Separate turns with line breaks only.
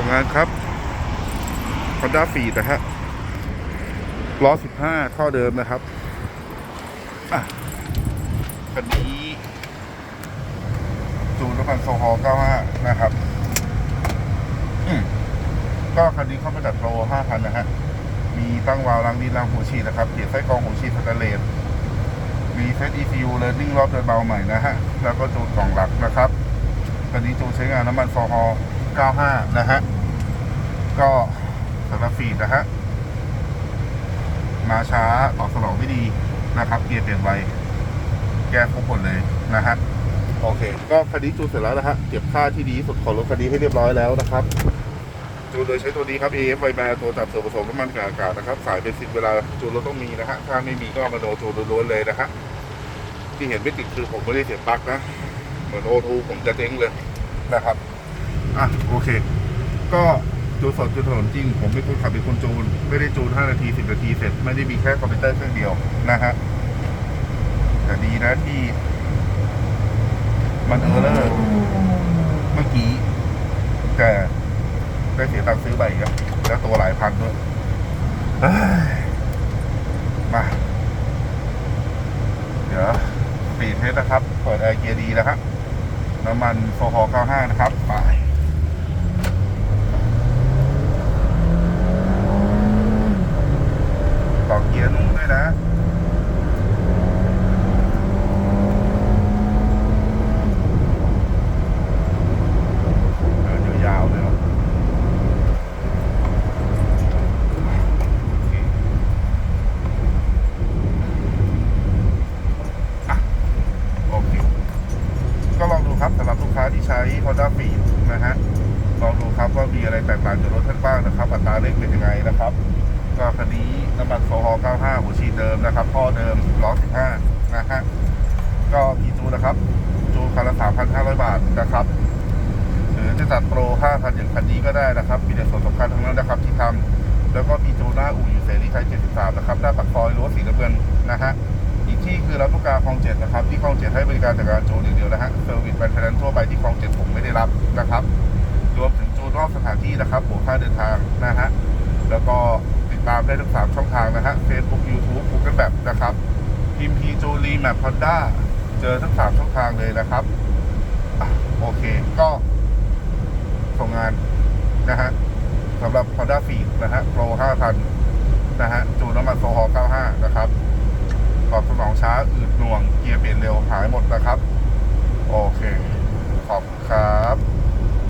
ส่งงานครับ Honda f e e d นะฮะล้อ15ข้อเดิมนะครับอะคันนี้จูนน้ำมันโซฮอล์95 นะครับอืมก็คันนี้เข้ามาดัดโปร5,000 นะฮะ มีตั้งวาล์วล้างดินล้างหัวฉีดนะครับเปลี่ยนไส้กรองหัวฉีดสแตนเลสมีเซต ECU Learning รอบเดินเบาใหม่นะฮะ แล้วก็จูนกล่องหลักนะครับคันนี้จูนใช้งานน้ำมันโซฮอล์ 95 นะฮะ ก็สำหรับฟีดนะฮะ มาช้าตอบสนองไม่ดีนะครับ เกียร์เปลี่ยนไว แก้ครบหมดเลยนะฮะ โอเค ก็คันนี้จูนเสร็จแล้วนะฮะ เก็บค่าที่ดีสุดของรถคันนี้ให้เรียบร้อยแล้วนะครับจูนโดยใช้ตัวนี้ครับ AF ไวแบตัวจับส่วนผสมน้ำมันกับอากาศนะครับ สายเป็นสิบเวลาจูนรถต้องมีนะฮะ ถ้าไม่มีก็มาโดนจูนล้วนเลยนะฮะ ที่เห็นไม่ติดคือผมไม่ได้เสียบปลั๊กนะ เหมือนโอทูผมจะเจ๊งเลยนะครับ อะโอเค ก็จูนสดจูนถนนจริง ผมเป็นคนขับเป็นคนจูน ไม่ได้จูน 5 นาที 10 นาทีเสร็จ ไม่ได้มีแค่คอมพิวเตอร์เครื่องเดียวนะฮะ แต่ดีนะที่ มันเออร์เลอร์เมื่อกี้ แต่ได้เสียตังค์ซื้อใบอีกแล้วแล้วตัวหลายพันด้วยเอ้ยมา เดี๋ยวปีดเทสนะครับ เปิดไอเกียร์ดีนะครับน้ำมันโซฮอล์95 นะครับไป ต่อเกียร์ นุ่มด้วยนะ เดินยาวๆเลยเนาะอะโอเค ก็ลองดูครับสำหรับลูกค้าที่ใช้ Honda f e e d นะฮะ ลองดูครับว่ามีอะไรแตกต่างจากรถท่านบ้างนะครับ อัตราเร่งเป็นยังไงนะครับ ก็คันนี้น้ำมันโซฮอล์95 หัวฉีดเดิมนะครับท่อเดิมล้อ15นะฮะก็มีจูนะครับ จูคันละ 3,500 บาทนะครับ หรือจะจัดโปร5,000อย่างคันนี้ก็ได้นะครับ มีแต่ส่วนสำคัญทั้งนั้นนะครับที่ทำแล้วก็มีจูหน้าอู่อยู่เสรีชัย73 นะครับ หน้าปากซอยรั้วสีน้ำเงินนะฮะอีกที่คือรับลูกกาคลองเจ็ดนะครับ ที่คลองเจ็ดให้บริการจากการจูนอย่างเดียวนะฮะเซอร์วิสแบนเทนทั่วไปที่คลองเจ็ดผมไม่ได้รับนะครับ รวมถึงจูนรอบสถานที่นะครับหัวค่าเดินทางนะฮะแล้วก็ ดตามได้ทั้งสามช่องทางนะฮะ Facebook YouTube Google Map นะครับ พิมพีจูรีแมปฮอนด้าเจอทั้งสามช่องทางเลยนะครับอโอเค ก็ส่งงานนะฮะสำหรับ Honda f e e d นะฮะ Pro 5,000 นะฮะ จูนน้ำมันโซฮอล์95 นะครับตอบสนองช้าอืดหน่วง เกียร์เปลี่ยนเร็วหายหมดนะครับ โอเค ขอบคุณครับ